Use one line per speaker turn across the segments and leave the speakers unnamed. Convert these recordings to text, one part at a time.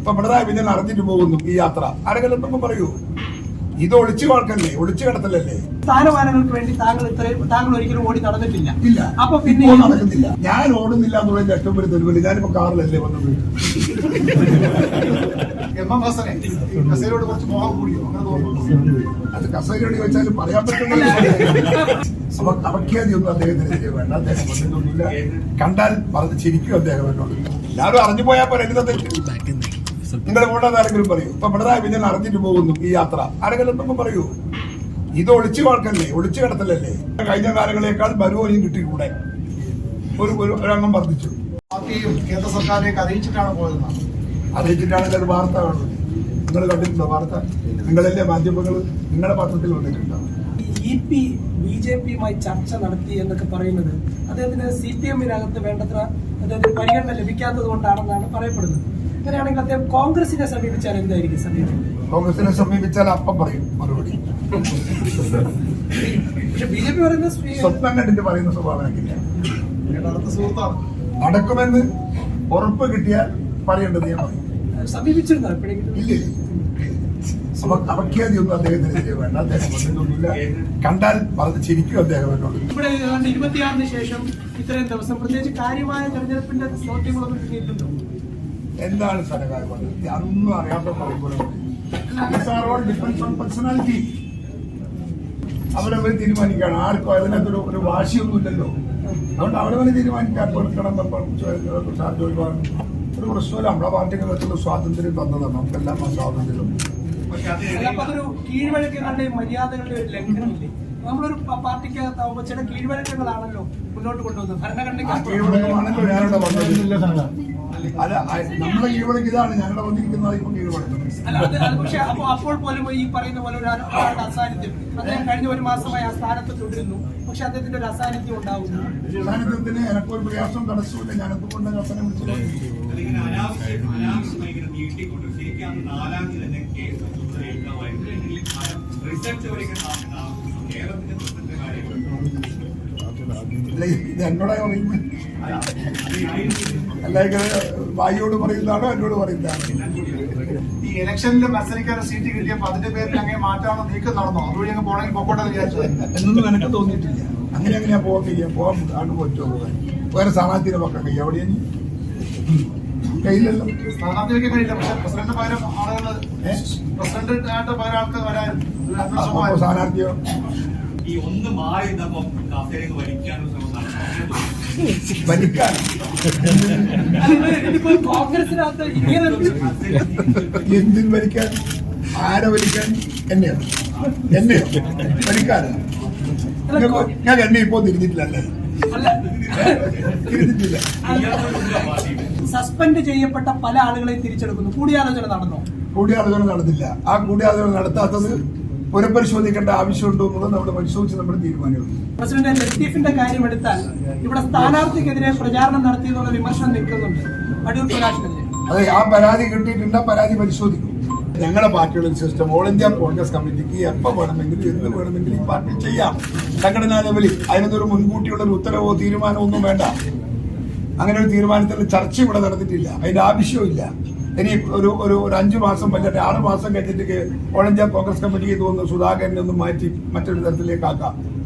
ഇപ്പൊ പിണറായി പിന്നെ നടത്തിട്ട് പോകുന്നു ഈ യാത്ര. ആരെങ്കിലും ഇപ്പൊ പറയൂ. ഇത് ഒളിച്ചു വാർക്കല്ലേ? ഒളിച്ചു കിടത്തലല്ലേ?
സ്ഥാനമാനങ്ങൾക്ക് വേണ്ടി താങ്കൾ ഇത്രയും താങ്കൾ ഒരിക്കലും ഓടി നടന്നിട്ടില്ല.
ഇല്ല.
അപ്പൊ പിന്നെ
നടക്കുന്നില്ല. ഞാൻ ഓടുന്നില്ല എന്നുള്ളതിന്റെ ഏറ്റവും വലിയ തെരുവില്ല ഞാനിപ്പോ കാറിലല്ലേ വന്നത്.
എം എം ഹസനെ കസേരയോട് കുറച്ച് മോഹം കൂടിയോ? അങ്ങനെ തോന്നുന്നു.
അത് കസേരയോട് ചോദിച്ചാലും പറയാൻ പറ്റുന്നില്ല അപ്പൊ കവക്യാതിയൊന്നും അദ്ദേഹത്തിന് വേണ്ട. അദ്ദേഹം വന്നിട്ടൊന്നുമില്ല. കണ്ടാൽ പറഞ്ഞ് ചിരിക്കും അദ്ദേഹം എന്നോട്. എല്ലാവരും അറിഞ്ഞു പോയാൽ പോലെ എന്താ തെറ്റ് നിങ്ങളുടെ കൂടെ ആരെങ്കിലും പറയൂ. ഇപ്പൊ പിണറായി വിജയൻ അറിഞ്ഞിട്ട് പോകുന്നു ഈ യാത്ര. ആരെങ്കിലും ഉണ്ടെന്ന് പറയൂ. ഇത് ഒളിച്ചു വാൾക്കല്ലേ ഒളിച്ചു കിടത്തലല്ലേ? കഴിഞ്ഞ കാലങ്ങളെക്കാൾ ബരുവോയും കിട്ടിക്കൂടെ? ഒരു ഒരു ഒരംഗം വർദ്ധിച്ചു.
പാർട്ടിയും കേന്ദ്ര സർക്കാരിനെയൊക്കെ അറിയിച്ചിട്ടാണ് പോയതെന്നാണ്
അറിയിച്ചിട്ടാണെങ്കിൽ അത് വാർത്ത കാണുന്നത് നിങ്ങൾ കണ്ടിട്ടുണ്ടോ വാർത്ത? നിങ്ങളല്ലേ മാധ്യമങ്ങൾ? നിങ്ങളുടെ പത്രത്തിൽ വന്നിട്ടുണ്ടോ?
ഇ പി ബി ജെ പിയുമായി ചർച്ച നടത്തി എന്നൊക്കെ പറയുന്നത് അദ്ദേഹത്തിന് സി പി എമ്മിനകത്ത് വേണ്ടത്ര അദ്ദേഹത്തിന് പരിഗണന ലഭിക്കാത്തത് കൊണ്ടാണെന്നാണ് പറയപ്പെടുന്നത്. അങ്ങനെയാണെങ്കിൽ അദ്ദേഹം കോൺഗ്രസിനെ സമീപിച്ചാൽ എന്തായിരിക്കും സമീപം
കോൺഗ്രസിനെ സമീപിച്ചാൽ അപ്പം പറയും മറുപടി.
പക്ഷെ ബി ജെ പി പറയുന്ന
സ്വപ്നം കണ്ടിട്ട് പറയുന്ന സ്വഭാവം എനിക്കില്ല.
അടുത്ത സുഹൃത്താണ്
നടക്കുമെന്ന് ഉറപ്പ് കിട്ടിയാൽ പറയേണ്ടത് ഞാൻ പറയും.
സമീപിച്ചിരുന്നോ എപ്പോഴെങ്കിലും?
ഇല്ല അപ്പൊ അപഖ്യാതിയൊന്നും അദ്ദേഹത്തിനെതിരെ വേണ്ട. അദ്ദേഹം വന്നിട്ടൊന്നുമില്ല. കണ്ടാൽ പറഞ്ഞ് ചിരിക്കും അദ്ദേഹം എന്നോട്.
ഇവിടെ ഏതാണ്ട് ഇരുപത്തിയാറിന് ശേഷം ഇത്രയും ദിവസം പ്രത്യേകിച്ച് കാര്യമായ തെരഞ്ഞെടുപ്പിന്റെ ചോദ്യങ്ങളൊന്നും കിട്ടിയിട്ടുണ്ടോ
എന്താണ് സരകാരം അതൊന്നും അറിയാത്ത പറയുമ്പോഴാണ് ഡിപ്പെൻസ് ഓൺ പേഴ്സണാലിറ്റി അവരവർ തീരുമാനിക്കുകയാണ്. ആർക്കും അതിനകത്തൊരു ഒരു വാശിയൊന്നുമില്ലല്ലോ. അതുകൊണ്ട് അവരവരെ തീരുമാനിക്കാൻ കൊടുക്കണം ചാർജ് ഒഴിവാണ്. ഒരു പ്രശ്നമില്ല നമ്മളെ വെച്ചുള്ള സ്വാതന്ത്ര്യം തന്നതാണ്. നമുക്കെല്ലാം ആ സ്വാതന്ത്ര്യം.
കീഴ്വഴക്കങ്ങളുടെയും ഒരു ലംഘനമില്ലേ? നമ്മളൊരു പ- പാർട്ടിക്കകത്താവുമ്പോ ചില കീഴ്വഴക്കങ്ങളാണല്ലോ മുന്നോട്ട് കൊണ്ടുവന്നത്. ഭരണഘടനയ്ക്ക്
അല്ല കീഴ്വഴക്ക് ഇതാണ്. വന്നിരിക്കുന്നത് ഇപ്പം കീഴ്വഴക്കം.
അപ്പൊ അപ്പോൾ പോലും ഈ പറയുന്ന പോലെ ഒരു അനുഭവമായിട്ട് അസാന്നിധ്യം. അദ്ദേഹം കഴിഞ്ഞ ഒരു മാസമായി ആ സ്ഥാനത്ത് തുടരുന്നു. പക്ഷെ അദ്ദേഹത്തിന്റെ ഒരു അസാന്നിധ്യം ഉണ്ടാവുന്നു.
എനക്കൊരു പ്രയാസം തടസ്സമില്ല കപ്പനെ
അന്ന് നാലാം തീയതി തന്നെ കേസ് ചുമതലയേൽക്കാമായിരുന്നു അല്ലെങ്കിൽ
ഇത് എന്നോടാ പറയുന്നത് അല്ല ഇങ്ങനെ വായിയോട് പറയുന്നതാണോ എന്നോട് പറയുന്നതാണോ?
ഈ ഇലക്ഷനിൽ മത്സരിക്കാൻ സീറ്റ് കിട്ടിയപ്പോ അതിന്റെ പേരിൽ അങ്ങനെ മാറ്റാണോ നീക്കം നടന്നോ അതുവഴി അങ്ങ് പോണെങ്കിൽ പോക്കോട്ടെ എന്ന് വിചാരിച്ചത്.
എന്നൊന്നും എനിക്ക് തോന്നിയിട്ടില്ല. അങ്ങനെ അങ്ങനെയാ പോകാൻ കഴിയാ പോകാൻ ആണ് പറ്റുമോ പോകാൻ വേറെ സ്ഥാനാർത്ഥിയുടെ പക്കം കഴിയും എവിടെയാ നീ? കയ്യിലല്ലോ.
സ്ഥാനാർത്ഥി വെക്കാൻ കഴിയില്ല പക്ഷെ പ്രസിഡന്റ് പകരം ആളുകൾ
ഏ?
പ്രസിഡന്റ് ആയിട്ട് പകരം ആൾക്ക് വരാനും ഒരു
അപ്പൊ
അന്വേഷണമായിരുന്നു.
സ്ഥാനാർത്ഥിയോ?
ഈ ഒന്ന് മാറി നിന്നപ്പം കസേരക്ക് വലിക്കാനുള്ള
വലിക്കാൻ. എന്തിന് വലിക്കാൻ? ആരെ വലിക്കാൻ? എന്നെയോ? എന്നെയോ? വലിക്കാനോ? ഞാൻ എന്നെ ഇപ്പോ തിരിഞ്ഞിട്ടില്ല
അല്ലേ.
തിരിഞ്ഞിട്ടില്ല.
സസ്പെൻഡ് ചെയ്യപ്പെട്ട പല ആളുകളെയും തിരിച്ചെടുക്കുന്നു. കൂടിയാലോചന നടന്നോ?
കൂടിയാലോചന നടന്നില്ല. ആ കൂടിയാലോചന നടത്താത്തത് പുനഃപരിശോധിക്കേണ്ട ആവശ്യമുണ്ടോ എന്നുള്ളത് നമ്മൾ പരിശോധിച്ച് നമ്മൾ തീരുമാനമെടുക്കും.
പ്രസിഡന്റ് ലത്തീഫിന്റെ കാര്യം എടുത്താൽ ഇവിടെ സ്ഥാനാർത്ഥിക്കെതിരെ പ്രചാരണം നടത്തിയെന്നുള്ള വിമർശനം നിൽക്കുന്നുണ്ട്. അടൂർ പ്രകാശിനെതിരെ
അതെ ആ പരാതി കിട്ടിയിട്ടുണ്ട് പരാതി പരിശോധിക്കും. ഞങ്ങളുടെ പാർട്ടിയുടെ സിസ്റ്റം ഓൾ ഇന്ത്യ കോൺഗ്രസ് കമ്മിറ്റിക്ക് എപ്പോൾ വേണമെങ്കിലും എന്ത് വേണമെങ്കിലും ഈ പാർട്ടി ചെയ്യാം. സംഘടനാ ലെവലിൽ അതിനൊരു മുൻകൂട്ടിയുള്ള ഒരു ഉത്തരവോ തീരുമാനമോ ഒന്നും വേണ്ട. അങ്ങനെ ഒരു തീരുമാനത്തിൽ ചർച്ച ഇവിടെ നടന്നിട്ടില്ല. അതിന്റെ ആവശ്യമില്ല ഇനി ഒരു ഒരു അഞ്ചു മാസം അല്ലെങ്കിൽ ആറ് മാസം കഴിഞ്ഞിട്ട് ഓൾ ഇന്ത്യ കോൺഗ്രസ് കമ്മിറ്റിക്ക് തോന്നുന്നു സുധാകരനെ ഒന്ന് മാറ്റി മറ്റൊരു തരത്തിലേക്ക് ആക്കാം.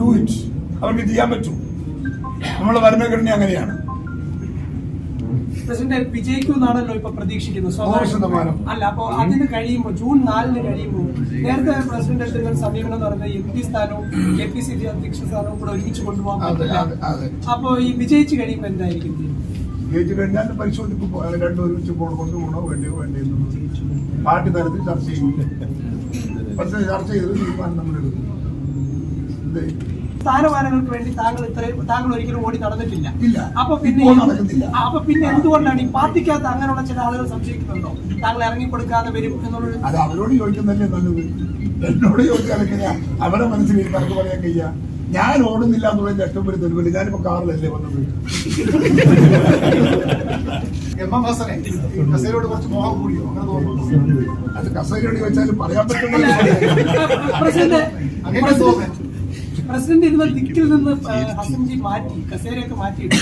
do it. അവർക്ക് ചെയ്യാൻ പറ്റും. നമ്മളെ ഭരണഘടന അങ്ങനെയാണ്.
പ്രസിഡന്റ് വിജയിക്കും എന്നാണല്ലോ ഇപ്പൊ പ്രതീക്ഷിക്കുന്നത്. അല്ല അപ്പൊ അതിന് കഴിയുമ്പോൾ ജൂൺ നാലിന് കഴിയുമ്പോൾ നേരത്തെ പ്രസിഡന്റ് എടുത്ത ഒരു സമീപനം എന്ന് പറഞ്ഞാൽ എം പി സ്ഥാനവും കെ പി സി ഡി അധ്യക്ഷ സ്ഥാനവും കൂടെ ഒരുമിച്ച് കൊണ്ടുപോകാൻ പറ്റില്ല. അപ്പൊ ഈ വിജയിച്ച് കഴിയുമ്പോൾ എന്തായിരിക്കും തീരുമാനം?
ജയിച്ചു കഴിഞ്ഞാൽ പരിശോധിക്കും പോ- രണ്ടും ഒരുമിച്ച് പോകണം കൊണ്ടുപോകണോ വേണ്ടയോ വേണ്ടയോ പാർട്ടി തലത്തിൽ ചർച്ച ചെയ്യും. പക്ഷേ ചർച്ച ചെയ്ത് തീരുമാനം നമ്മൾ എടുക്കും.
സ്ഥാനമാനങ്ങൾക്ക് വേണ്ടി താങ്കൾ ഇത്രയും താങ്കൾ ഒരിക്കലും ഓടി നടന്നിട്ടില്ല.
ഇല്ല.
അപ്പൊ പിന്നെ. അപ്പൊ പിന്നെ എന്തുകൊണ്ടാണ് ഈ പാർട്ടിക്കകത്ത് അങ്ങനെയുള്ള ചില ആളുകൾ സംശയിക്കുന്നുണ്ടോ? താങ്കൾ ഇറങ്ങിക്കൊടുക്കാതെ വരും എന്നുള്ളത്?
അത് അവരോട് ചോദിക്കുന്നതല്ലേ നല്ലത്? എന്നോട് ചോദിച്ചാലൊക്കെ ഞാൻ അവരെ മനസ്സിൽ പറഞ്ഞു പറയാൻ കഴിയാ ഞാൻ ഓടുന്നില്ല എന്നുള്ളതിന്റെ ഏറ്റവും വലിയ തെരുവില്ല ഞാനിപ്പോ കാറിലല്ലേ വന്നത്.
എം എം ഹസനെ കസേരയോട് കുറച്ച് മോഹം കൂടിയോ? അങ്ങനെ തോന്നുന്നു.
അത് കസേരയോട് ചോദിച്ചാലും പറയാൻ പറ്റുന്നില്ല
പ്രസിഡന്റ്
അങ്ങനെ തോന്നുന്നു
പ്രസിഡന്റ് ഇരുന്ന ദിക്കിൽ നിന്ന് ഹസൻജി മാറ്റി കസേരയൊക്കെ മാറ്റിയിട്ട്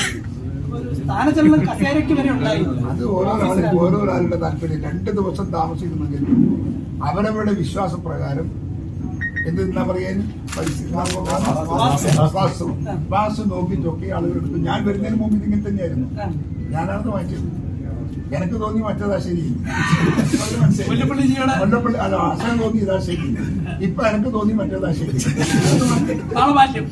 ഒരു സ്ഥാനചലനം കസേരയ്ക്ക് വരെ ഉണ്ടായില്ല
അത് ഓരോ ഓരോരാളുടെ താല്പര്യം രണ്ട് ദിവസം താമസിക്കുന്നെങ്കിൽ അവരവരുടെ വിശ്വാസപ്രകാരം എന്ത് എന്നാ പറയാൻ വാസ്തു വാസ്തു നോക്കി ചൊക്കി ആളുകൾ എടുത്തു ഞാൻ വരുന്നതിന് മുമ്പ് ഇതിങ്ങനെ തന്നെയായിരുന്നു. ഞാനാണ് മാറ്റിയത് എനിക്ക് തോന്നി മറ്റേതാ ശരി മുല്ലപ്പള്ളി അല്ല ആശാൻ തോന്നി ഇതാ ശരി ഇപ്പൊ എനിക്ക് തോന്നി മറ്റേതാ ശരി
നാളെ മാറ്റും.